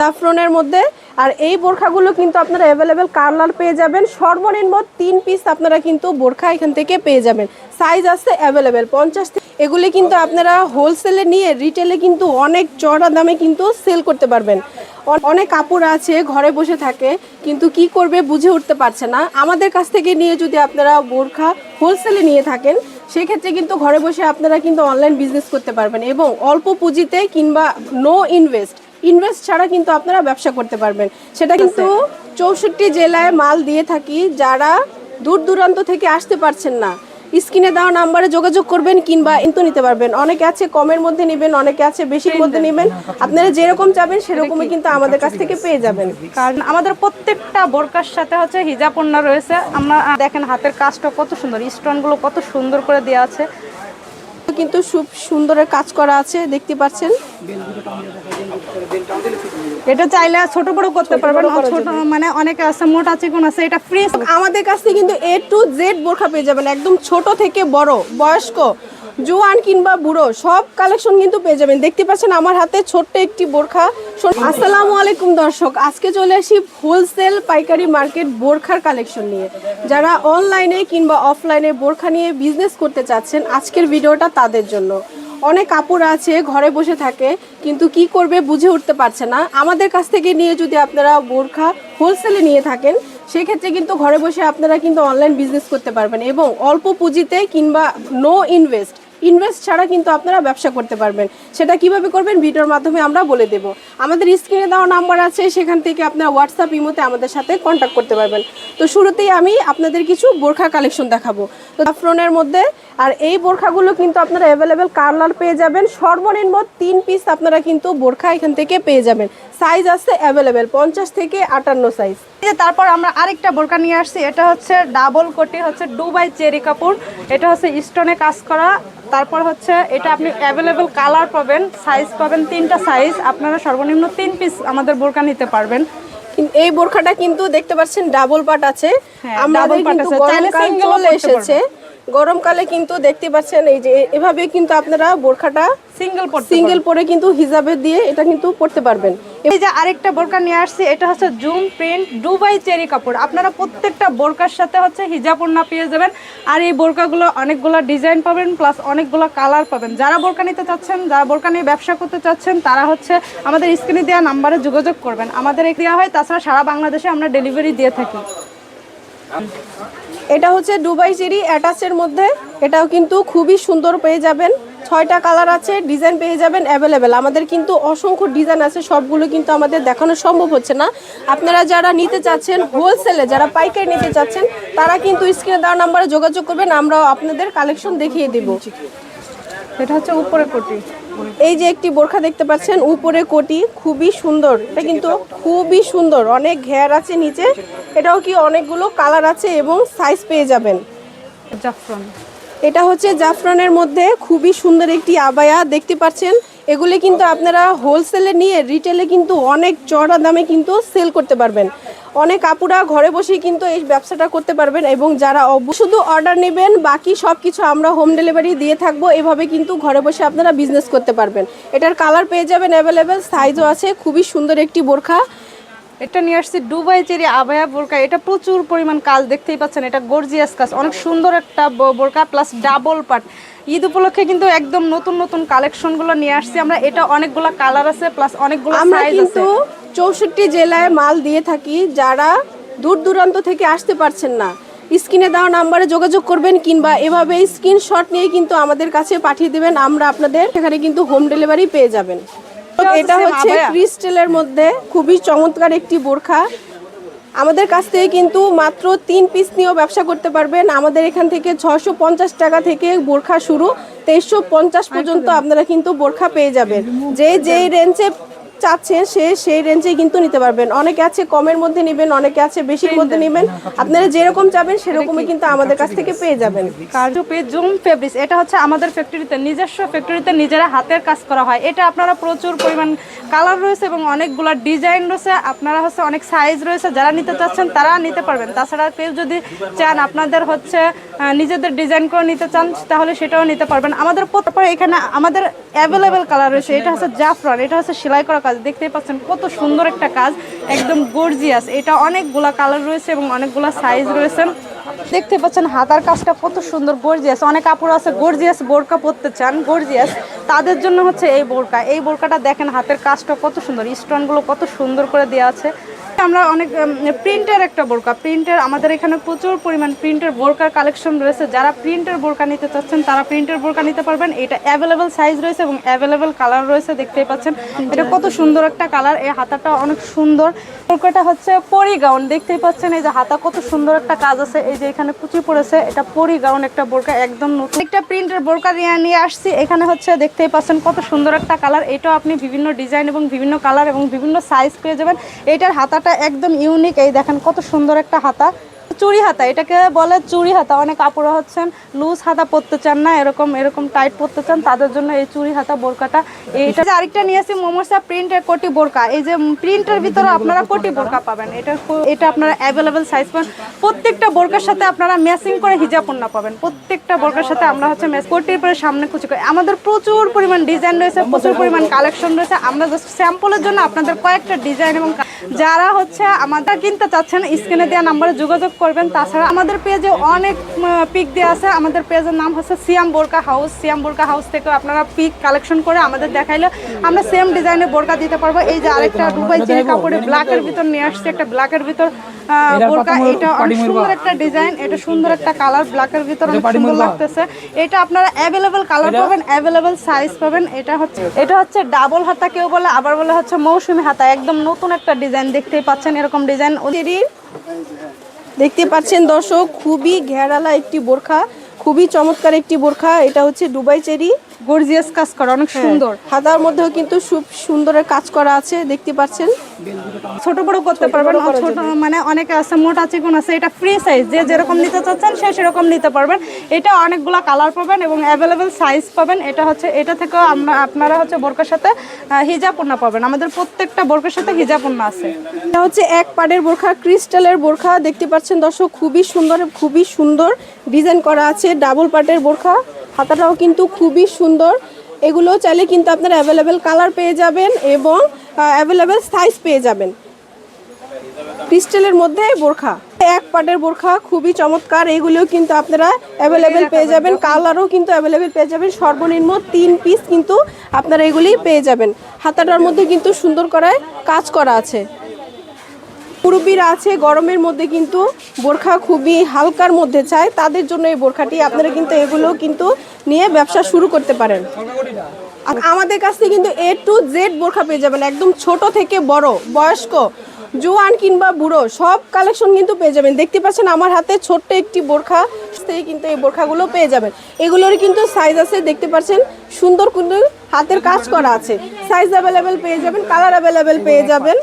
সাফরনের মধ্যে। আর এই বোরখাগুলো কিন্তু আপনারা অ্যাভেলেবেল কালার পেয়ে যাবেন। সর্বনিম্ন তিন পিস আপনারা কিন্তু বোরখা এখান থেকে পেয়ে যাবেন। সাইজ আছে অ্যাভেলেবেল পঞ্চাশ এগুলি কিন্তু আপনারা হোলসেলে নিয়ে রিটেলে কিন্তু অনেক চড়া দামে কিন্তু সেল করতে পারবেন। অনেক কাপড় আছে, ঘরে বসে থাকে, কিন্তু কি করবে বুঝে উঠতে পারছে না। আমাদের কাছ থেকে নিয়ে যদি আপনারা বোরখা হোলসেলে নিয়ে থাকেন, সেক্ষেত্রে কিন্তু ঘরে বসে আপনারা কিন্তু অনলাইন বিজনেস করতে পারবেন এবং অল্প পুঁজিতে কিংবা নো ইনভেস্ট ইনভেস্ট ছাড়া কিন্তু আপনারা ব্যবসা করতে পারবেন। সেটা কিন্তু চৌষট্টি জেলায় মাল দিয়ে থাকি যারা দূর দূরান্ত থেকে আসতে পারছেন না স্ক্রিনে দেওয়া নাম্বারে যোগাযোগ করবেন কিংবা কিন্তু নিতে পারবেন। অনেকে আছে কমের মধ্যে নেবেন অনেকে আছে বেশির মধ্যে নেবেন। আপনারা যেরকম চাবেন সেরকমই কিন্তু আমাদের কাছ থেকে পেয়ে যাবেন। কারণ আমাদের প্রত্যেকটা বোরকার সাথে হচ্ছে হিজাব ওড়না রয়েছে। আমরা দেখেন হাতের কাজটা কত সুন্দর স্টোনগুলো কত সুন্দর করে দেওয়া আছে। কিন্তু খুব সুন্দরের কাজ করা আছে দেখতে পাচ্ছেন। এটা চাইলে ছোট বড় করতে পারবেন ছোট মানে অনেকে আছে মোটা চিকন আছে এটা ফ্রি আমাদের কাছ থেকে কিন্তু এ টু জেড বোরখা পেয়ে যাবেন একদম ছোট থেকে বড় বয়স্ক জোয়ান কিংবা বুড়ো সব কালেকশন কিন্তু পেয়ে যাবেন। দেখতে পাচ্ছেন আমার হাতে ছোট্ট একটি বোরখা। আসসালামু আলাইকুম দর্শক আজকে চলে আসি হোলসেল পাইকারি মার্কেট বোরখার কালেকশন নিয়ে। যারা অনলাইনে কিংবা অফলাইনে বোরখা নিয়ে বিজনেস করতে চাচ্ছেন আজকের ভিডিওটা তাদের জন্য। অনেক কাপড় আছে, ঘরে বসে থাকে, কিন্তু কি করবে বুঝে উঠতে পারছে না। আমাদের কাছ থেকে নিয়ে যদি আপনারা বোরখা হোলসেলে নিয়ে থাকেন, সেক্ষেত্রে কিন্তু ঘরে বসে আপনারা কিন্তু অনলাইন বিজনেস করতে পারবেন এবং অল্প পুঁজিতে কিংবা নো ইনভেস্ট ইনভেস্ট ছাড়া কিন্তু আপনারা ব্যবসা করতে পারবেন। সেটা কীভাবে করবেন? ভিডিওর মাধ্যমে আমরা বলে দেব। আমাদের স্ক্রিনে দেওয়া নাম্বার আছে, সেখান থেকে আপনারা হোয়াটসঅ্যাপ ইমোতে আমাদের সাথে কন্ট্যাক্ট করতে পারবেন। তো শুরুতেই আমি আপনাদের কিছু বোরখা কালেকশন দেখাবো। তো জাফরনের মধ্যে আর এই বোরখাগুলো কিন্তু আপনারা অ্যাভেলেবেল কালার পেয়ে যাবেন? সর্বনিম্ন তিন পিস আপনারা কিন্তু বোরখা এখান থেকে পেয়ে যাবেন। সাইজ আছে অ্যাভেলেবেল পঞ্চাশ থেকে আটান্ন সাইজ তারপর আমরা আরেকটা বোরকা নিয়ে আসছি এটা হচ্ছে ডাবল কোটি হচ্ছে দুবাই চেরি কাপড়। এটা হচ্ছে স্টোনে কাজ করা। তারপর হচ্ছে এটা আপনি অ্যাভেলেবেল কালার পাবেন সাইজ পাবেন তিনটা সাইজ আপনারা সর্বনিম্ন তিন পিস আমাদের বোরকা নিতে পারবেন। এই বোরখাটা কিন্তু দেখতে পাচ্ছেন ডাবল পাট আছে। হ্যাঁ, আমাদের কিন্তু আছে। গরমকাল চলে এসেছে। গরমকালে কিন্তু দেখতে পাচ্ছেন এই যে এভাবে কিন্তু আপনারা বোরখাটা সিঙ্গেল সিঙ্গেল পরে কিন্তু হিজাবে দিয়ে এটা কিন্তু পড়তে পারবেন। এই যে আরেকটা বোরকা নিয়ে আসছি এটা হচ্ছে জুম প্রিন্ট ডুবাই চেরি কাপড়। আপনারা প্রত্যেকটা বোরকার সাথে হচ্ছে হিজাব ওড়না পেয়ে যাবেন। আর এই বোরকাগুলো অনেকগুলো ডিজাইন পাবেন প্লাস অনেকগুলো কালার পাবেন। যারা বোরকা নিতে চাচ্ছেন যারা বোরকা নিয়ে ব্যবসা করতে চাচ্ছেন তারা হচ্ছে আমাদের স্ক্রিনে দেওয়া নাম্বারে যোগাযোগ করবেন। আমাদের দেওয়া হয় তাছাড়া সারা বাংলাদেশে আমরা ডেলিভারি দিয়ে থাকি। এটা হচ্ছে দুবাই চেরি অ্যাটাচের মধ্যে। এটাও কিন্তু খুবই সুন্দর পেয়ে যাবেন। ছয়টা কালার আছে, ডিজাইন পেয়ে যাবেন অ্যাভেলেবেল আমাদের কিন্তু অসংখ্য ডিজাইন আছে, সবগুলো কিন্তু আমাদের দেখানো সম্ভব হচ্ছে না। আপনারা যারা নিতে চাচ্ছেন হোলসেলে যারা পাইকারি নিতে চাচ্ছেন, তারা কিন্তু স্ক্রিনে দেওয়া নাম্বারে যোগাযোগ করবেন, আমরাও আপনাদের কালেকশন দেখিয়ে দেব। এটা হচ্ছে উপরে কোটি এই যে একটি বোরখা দেখতে পাচ্ছেন উপরে কোটি খুবই সুন্দর। এটা কিন্তু খুবই সুন্দর। অনেক ঘের আছে নিচে। এটাও কি অনেকগুলো কালার আছে এবং সাইজ পেয়ে যাবেন। জাফরান। এটা হচ্ছে জাফরানের মধ্যে খুবই সুন্দর একটি আবায়া। দেখতে পাচ্ছেন এগুলি কিন্তু আপনারা হোলসেলে নিয়ে রিটেলে কিন্তু অনেক চড়া দামে কিন্তু সেল করতে পারবেন। অনেক আপুরা ঘরে বসেই কিন্তু এই ব্যবসাটা করতে পারবেন এবং যারা শুধু অর্ডার নেবেন বাকি সব কিছু আমরা হোম ডেলিভারি দিয়ে থাকব এভাবে কিন্তু ঘরে বসে আপনারা বিজনেস করতে পারবেন। এটার কালার পেয়ে যাবেন অ্যাভেলেবেল সাইজও আছে খুবই সুন্দর একটি বোরখা। এটা নিয়ে আসছি দুবাই চেরি আবায়া বোরকা। এটা প্রচুর পরিমাণ কাজ দেখতেই পাচ্ছেন এটা গর্জিয়াস কাজ। অনেক সুন্দর একটা বোরকা প্লাস ডাবল পাট ঈদ উপলক্ষে কিন্তু একদম নতুন নতুন কালেকশনগুলো নিয়ে আসছি আমরা। এটা অনেকগুলো কালার আছে প্লাস অনেকগুলো আমরা কিন্তু চৌষট্টি জেলায় মাল দিয়ে থাকি যারা দূর দূরান্ত থেকে আসতে পারছেন না। স্ক্রিনে দেওয়া নাম্বারে যোগাযোগ করবেন কিংবা এভাবে স্ক্রিনশট নিয়ে কিন্তু আমাদের কাছে পাঠিয়ে দেবেন। আমরা আপনাদের সেখানে কিন্তু হোম ডেলিভারি পেয়ে যাবেন। এটা হচ্ছে ক্রিস্টেলের মধ্যে খুবই চমৎকার একটি বোরখা। আমাদের কাছ থেকে কিন্তু মাত্র তিন পিস নিয়েও ব্যবসা করতে পারবেন। আমাদের এখান থেকে ছশো পঞ্চাশ টাকা থেকে বোরখা শুরু। তেইশশো পঞ্চাশ পর্যন্ত আপনারা কিন্তু বোরখা পেয়ে যাবেন। যে যেই রেঞ্জে চাচ্ছেন সে সেই রেঞ্জে কিন্তু নিতে পারবেন। অনেকে আছে কমের মধ্যে নেবেন অনেকে আছে বেশির মধ্যে নেবেন। আপনারা যেরকম চাবেন সেরকমই কিন্তু আমাদের কাছ থেকে পেয়ে যাবেন। কাজু পে জুম ফেব্রিক্স এটা হচ্ছে আমাদের ফ্যাক্টরিতে নিজস্ব ফ্যাক্টরিতে নিজেরা হাতের কাজ করা হয়। এটা আপনারা প্রচুর পরিমাণ কালার রয়েছে এবং অনেকগুলো ডিজাইন রয়েছে। আপনারা হচ্ছে অনেক সাইজ রয়েছে। যারা নিতে চাচ্ছেন তারা নিতে পারবেন। তাছাড়া কেউ যদি চান আপনাদের হচ্ছে নিজেদের ডিজাইন করে নিতে চান, তাহলে সেটাও নিতে পারবেন। আমাদের তারপরে এখানে আমাদের অ্যাভেলেবেল কালার রয়েছে, এটা হচ্ছে জাফরান, এটা হচ্ছে সেলাই করা কাজ। দেখতেই পাচ্ছেন কত সুন্দর একটা কাজ, একদম গর্জিয়াস এটা অনেকগুলা কালার রয়েছে এবং অনেকগুলা সাইজ রয়েছে। দেখতে পাচ্ছেন হাতার কাজটা কত সুন্দর গর্জিয়াস অনেক কাপড় আছে গর্জিয়াস বোরকা পরতে চান গর্জিয়াস তাদের জন্য হচ্ছে এই বোরকা। এই বোরকাটা দেখেন হাতের কাজটা কত সুন্দর, স্টোনগুলো কত সুন্দর করে দেওয়া আছে। আমরা অনেক প্রিন্টের একটা বোরকা। প্রিন্টের আমাদের এখানে প্রচুর পরিমাণ প্রিন্টের বোরকার কালেকশন রয়েছে। যারা প্রিন্টের বোরকা নিতে চাচ্ছেন, তারা প্রিন্টের বোরকা নিতে পারবেন। এটা অ্যাভেলেবেল সাইজ রয়েছে এবং অ্যাভেলেবেল কালার রয়েছে, দেখতেই পাচ্ছেন। এটা কত সুন্দর একটা কালার এই হাতাটা অনেক সুন্দর। বোরকাটা হচ্ছে পরি গাউন দেখতেই পাচ্ছেন এই যে হাতা কত সুন্দর একটা কাজ আছে। এই যে এখানে কুচি পড়েছে। এটা পরি গাউন, একটা বোরকা, একদম নতুন। একটা প্রিন্টের বোরকা দিয়ে নিয়ে আসছি। এখানে হচ্ছে দেখতেই পাচ্ছেন কত সুন্দর একটা কালার। এটাও আপনি বিভিন্ন ডিজাইন এবং বিভিন্ন কালার এবং বিভিন্ন সাইজ পেয়ে যাবেন। এটার হাতাটা একদম ইউনিক এই দেখেন কত সুন্দর একটা হাতা। চুড়ি হাতা এটাকে বলে চুড়ি হাতা অনেক কাপড় হচ্ছেন লুজ হাতা পরতে চান না, এরকম এরকম টাইট পরতে চান, তাদের জন্য এই চুড়ি হাতা বোরকাটা, এইটা যে আরেকটা নিয়েছি মোমোসা প্রিন্টের কোটি বোরকা। এই যে প্রিন্টের ভিতরে আপনারা কোটি বোরকা পাবেন। এটা এটা আপনারা অ্যাভেলেবেল সাইজ পাবেন। প্রত্যেকটা বোরকার সাথে আপনারা ম্যাচিং করে হিজাব পণ্য পাবেন। প্রত্যেকটা বোরকার সাথে আমরা হচ্ছে ম্যাচ কোটির পরে সামনে কুচি করে। আমাদের প্রচুর পরিমাণ ডিজাইন রয়েছে, প্রচুর পরিমাণ কালেকশন রয়েছে। আমরা জাস্ট স্যাম্পলের জন্য আপনাদের কয়েকটা ডিজাইন এবং যারা হচ্ছে আমাদের কিনতে চাচ্ছেন স্ক্রিনে দেওয়া নাম্বারে যোগাযোগ করবেন। তাছাড়া আমাদের পেজে অনেক পিক দেওয়া আছে। আমাদের পেজের নাম হচ্ছে সিয়াম বোরকা হাউস। সিয়াম বোরকা হাউস থেকে আপনারা পিক কালেকশন করে আমাদের দেখাইলে আমরা সেম ডিজাইনে বোরকা দিতে পারব। এই যে আরেকটা দুবাই চিনি কাপড়ে ব্ল্যাকের ভিতর নিয়ে আসছে একটা ব্ল্যাকের ভিতর বোরকা। এটা অনেক সুন্দর একটা ডিজাইন এটা সুন্দর একটা কালার ব্ল্যাকের ভিতর অনেক সুন্দর লাগতেছে। এটা আপনারা অ্যাভেলেবেল কালার পাবেন অ্যাভেলেবেল সাইজ পাবেন। এটা হচ্ছে এটা হচ্ছে ডাবল হাতা কেউ বলে আবার বলে হচ্ছে মৌসুমি হাতা। একদম নতুন একটা ডিজাইন দেখতেই পাচ্ছেন এরকম ডিজাইন চেরির দেখতে পাচ্ছেন দর্শক, খুবই ঘেরালা একটি বোরখা, খুবই চমৎকার একটি বোরখা, এটা হচ্ছে দুবাই চেরি। গর্জিয়াস কাজ করা অনেক সুন্দর। হাতার মধ্যেও কিন্তু খুব সুন্দরের কাজ করা আছে দেখতে পাচ্ছেন। ছোট বড় করতে পারবেন ছোট মানে অনেকে আছে মোটা চিকন আছে এটা ফ্রি সাইজ যে যেরকম নিতে চাচ্ছেন সে সেরকম নিতে পারবেন। এটা অনেকগুলা কালার পাবেন এবং অ্যাভেলেবেল সাইজ পাবেন। এটা হচ্ছে এটা থেকেও আমরা আপনারা হচ্ছে বোরকার সাথে হিজাব পাবেন। আমাদের প্রত্যেকটা বোরকার সাথে হিজাব আছে। এটা হচ্ছে এক পাড়ের বোরখা ক্রিস্টালের বোরখা। দেখতে পাচ্ছেন দর্শক খুবই সুন্দর খুবই সুন্দর ডিজাইন করা আছে। ডাবল পাটের বোরখা। হাতাটাও কিন্তু খুবই সুন্দর। এগুলো চাইলে কিন্তু আপনারা অ্যাভেলেবেল কালার পেয়ে যাবেন এবং অ্যাভেলেবেল সাইজ পেয়ে যাবেন। ক্রিস্টালের মধ্যে বোরখা। এক পাটের বোরখা খুবই চমৎকার। এগুলোও কিন্তু আপনারা অ্যাভেলেবেল পেয়ে যাবেন। কালারও কিন্তু অ্যাভেলেবেল পেয়ে যাবেন। সর্বনিম্ন তিন পিস কিন্তু আপনারা এগুলি পেয়ে যাবেন। হাতাটার মধ্যে কিন্তু সুন্দর করে কাজ করা আছে। মুরব্বীরা আছে, গরমের মধ্যে কিন্তু বোরখা খুবই হালকার মধ্যে চায়, তাদের জন্য এই বোরখাটি আপনারা কিন্তু এগুলো কিন্তু নিয়ে ব্যবসা শুরু করতে পারেন। আমাদের কাছ থেকে কিন্তু এ টু জেড বোরখা পেয়ে যাবেন, একদম ছোট থেকে বড়, বয়স্ক, জোয়ান কিংবা বুড়ো, সব কালেকশন কিন্তু পেয়ে যাবেন। দেখতে পাচ্ছেন আমার হাতে ছোট্ট একটি বোরখা থেকে কিন্তু এই বোরখাগুলো পেয়ে যাবেন। এগুলোর কিন্তু সাইজ আছে, দেখতে পাচ্ছেন, সুন্দর কিন্তু হাতের কাজ করা আছে। সাইজ অ্যাভেলেবেল পেয়ে যাবেন কালার অ্যাভেলেবেল পেয়ে যাবেন।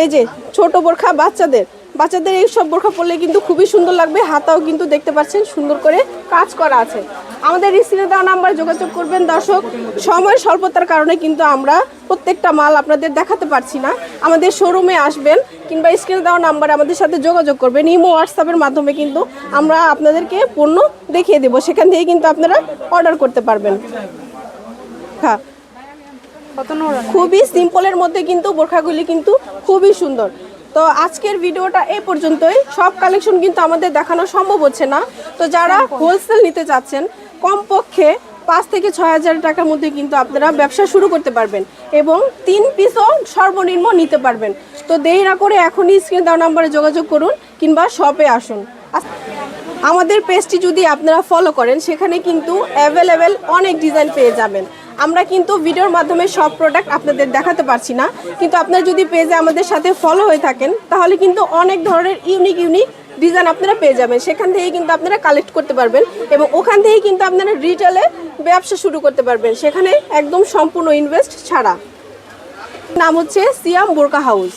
এই যে ছোট বোরখা বাচ্চাদের বাচ্চাদের এই সব বোরখা পরলে কিন্তু খুবই সুন্দর লাগবে, হাতাও কিন্তু দেখতে পাচ্ছেন, সুন্দর করে কাজ করা আছে। আমাদের স্ক্রিনে দেওয়া নাম্বারে যোগাযোগ করবেন, দর্শক। সময় স্বল্পতার কারণে কিন্তু আমরা প্রত্যেকটা মাল আপনাদের দেখাতে পারছি না। আমাদের শোরুমে আসবেন কিংবা স্ক্রিনে দেওয়া নাম্বারে আমাদের সাথে যোগাযোগ করবেন। ইমো হোয়াটসঅ্যাপের মাধ্যমে কিন্তু আমরা আপনাদেরকে পণ্য দেখিয়ে দেবো। সেখান থেকে কিন্তু আপনারা অর্ডার করতে পারবেন। হ্যাঁ। খুবই সিম্পলের মধ্যে কিন্তু বোরখাগুলি কিন্তু খুবই সুন্দর। তো আজকের ভিডিওটা এই পর্যন্তই। সব কালেকশন কিন্তু আমাদের দেখানো সম্ভব হচ্ছে না। তো যারা হোলসেল নিতে চাচ্ছেন কমপক্ষে পাঁচ থেকে ছয় হাজার টাকার মধ্যে কিন্তু আপনারা ব্যবসা শুরু করতে পারবেন এবং তিন পিসও সর্বনিম্ন নিতে পারবেন। তো দেরি না করে এখনই স্ক্রিন দেওয়া নাম্বারে যোগাযোগ করুন কিংবা শপে আসুন। আমাদের পেজটি যদি আপনারা ফলো করেন সেখানে কিন্তু অ্যাভেলেবেল অনেক ডিজাইন পেয়ে যাবেন। আমরা কিন্তু ভিডিওর মাধ্যমে সব প্রোডাক্ট আপনাদের দেখাতে পারছি না। কিন্তু আপনারা যদি পেজে আমাদের সাথে ফলো হয়ে থাকেন, তাহলে কিন্তু অনেক ধরনের ইউনিক ইউনিক ডিজাইন আপনারা পেয়ে যাবেন। সেখান থেকেই কিন্তু আপনারা কালেক্ট করতে পারবেন এবং ওখান থেকেই কিন্তু আপনারা রিটেলে ব্যবসা শুরু করতে পারবেন। সেখানে একদম সম্পূর্ণ ইনভেস্ট ছাড়া। নাম হচ্ছে সিয়াম বোরকা হাউস